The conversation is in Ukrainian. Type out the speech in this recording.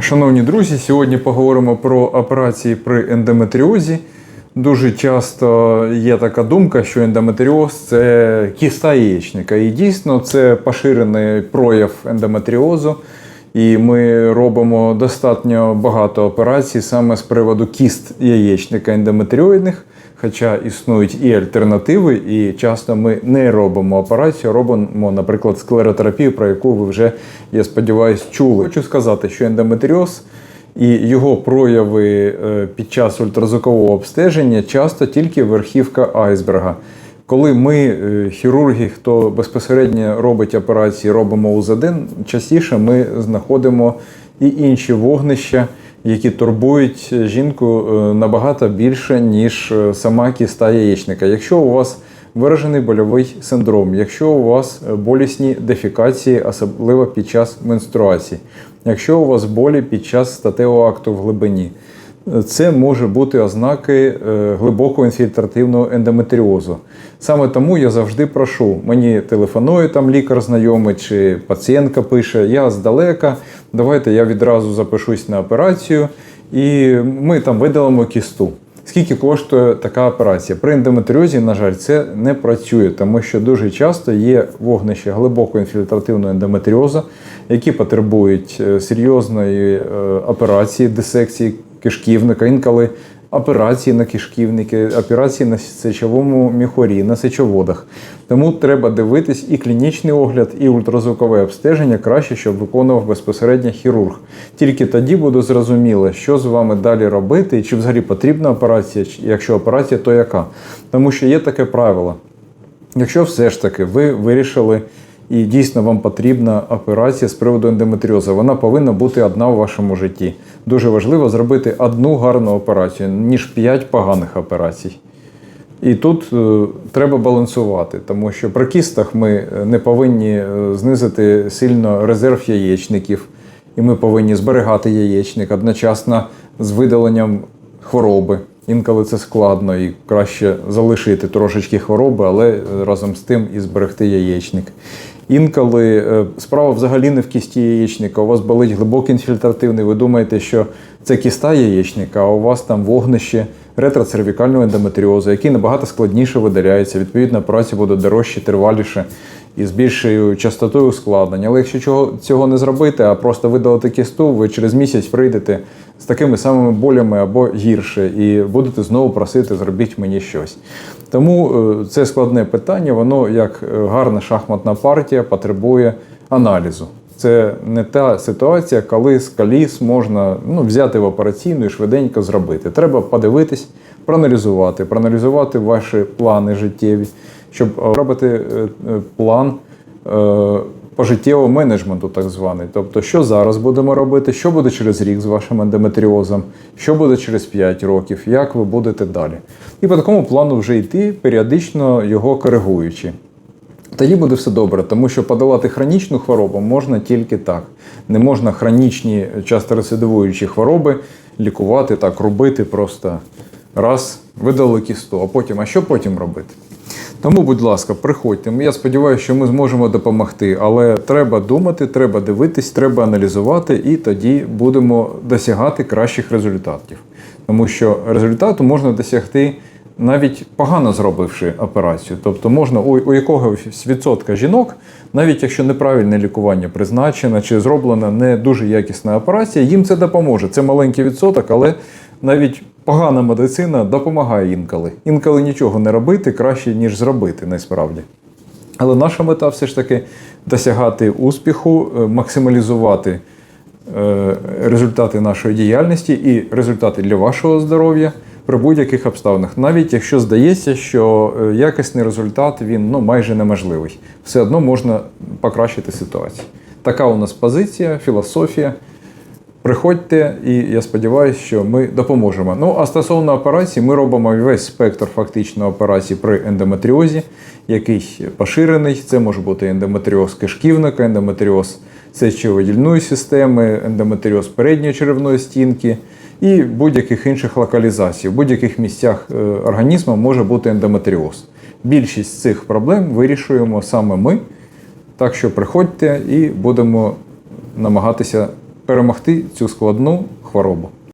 Шановні друзі, сьогодні поговоримо про операції при ендометріозі. Дуже часто є така думка, що ендометріоз це кіста яєчника. І дійсно це поширений прояв ендометріозу. І ми робимо достатньо багато операцій саме з приводу кіст яєчника ендометріоїдних. Хоча існують і альтернативи, і часто ми не робимо операцію, робимо, наприклад, склеротерапію, про яку ви вже, я сподіваюся, чули. Хочу сказати, що ендометріоз і його прояви е, під час ультразвукового обстеження часто тільки верхівка айсберга. Коли ми, е, хірурги, хто безпосередньо робить операції, робимо УЗД, частіше ми знаходимо і інші вогнища, які турбують жінку е, набагато більше, ніж е, сама кіста яєчника. Якщо у вас виражений больовий синдром, якщо у вас е, болісні дефікації, особливо під час менструації, якщо у вас болі під час статевого акту в глибині, це може бути ознаки е, глибокого інфільтративного ендометріозу. Саме тому я завжди прошу, мені телефонує там лікар знайомий чи пацієнтка пише, я здалека, давайте я відразу запишусь на операцію і ми там видалимо кісту. Скільки коштує така операція? При ендометріозі, на жаль, це не працює, тому що дуже часто є вогнища глибокого інфільтративного ендометріозу, які потребують е, серйозної е, операції, дисекції кишківника, інколи операції на кишківники, операції на сечовому міхорі, на сечоводах. Тому треба дивитись і клінічний огляд, і ультразвукове обстеження краще, щоб виконував безпосередньо хірург. Тільки тоді буде зрозуміло, що з вами далі робити, і чи взагалі потрібна операція, якщо операція, то яка. Тому що є таке правило. Якщо все ж таки ви вирішили і дійсно вам потрібна операція з приводу ендометріозу, вона повинна бути одна у вашому житті. Дуже важливо зробити одну гарну операцію, ніж п'ять поганих операцій. І тут е, треба балансувати, тому що при кістах ми е, не повинні е, знизити сильно резерв яєчників, і ми повинні зберігати яєчник одночасно з видаленням хвороби. Інколи це складно і краще залишити трошечки хвороби, але разом з тим і зберегти яєчник. Інколи е, справа взагалі не в кісті яєчника, у вас болить глибокий інфільтративний, ви думаєте, що це кіста яєчника, а у вас там вогнище ретроцервікального ендометріозу, який набагато складніше видаляється. Відповідно, праці буде дорожче, триваліше і з більшою частотою ускладнень. Але якщо чого, цього не зробити, а просто видалити кісту, ви через місяць прийдете з такими самими болями або гірше, і будете знову просити, зробіть мені щось. Тому е, це складне питання, воно як е, гарна шахматна партія потребує аналізу. Це не та ситуація, коли з каліс можна ну, взяти в операційну і швиденько зробити. Треба подивитись, проаналізувати, проаналізувати ваші плани життєві, щоб е, робити е, е, план пожиттєвого менеджменту, так званий. Тобто, що зараз будемо робити, що буде через рік з вашим ендометріозом, що буде через 5 років, як ви будете далі. І по такому плану вже йти, періодично його коригуючи. Тоді буде все добре, тому що подолати хронічну хворобу можна тільки так. Не можна хронічні, часто рецидивуючі хвороби лікувати так, робити просто раз, видали кісту, а потім, а що потім робити? Тому, будь ласка, приходьте. Я сподіваюся, що ми зможемо допомогти, але треба думати, треба дивитись, треба аналізувати, і тоді будемо досягати кращих результатів. Тому що результату можна досягти навіть погано зробивши операцію. Тобто можна у, у якогось відсотка жінок, навіть якщо неправильне лікування призначено чи зроблена не дуже якісна операція, їм це допоможе. Це маленький відсоток, але навіть погана медицина допомагає інколи. Інколи нічого не робити краще, ніж зробити, насправді. Але наша мета все ж таки досягати успіху, е, максималізувати е, результати нашої діяльності і результати для вашого здоров'я при будь-яких обставинах. Навіть якщо здається, що е, якісний результат він ну, майже неможливий, все одно можна покращити ситуацію. Така у нас позиція, філософія. Приходьте, і я сподіваюся, що ми допоможемо. Ну а стосовно операцій, ми робимо весь спектр фактично операцій при ендометріозі, який поширений. Це може бути ендометріоз кишківника, ендометріоз сечовидільної системи, ендометріоз передньої черевної стінки і будь-яких інших локалізацій. В будь-яких місцях е, організму може бути ендометріоз. Більшість цих проблем вирішуємо саме ми. Так що приходьте і будемо намагатися перемогти цю складну хворобу.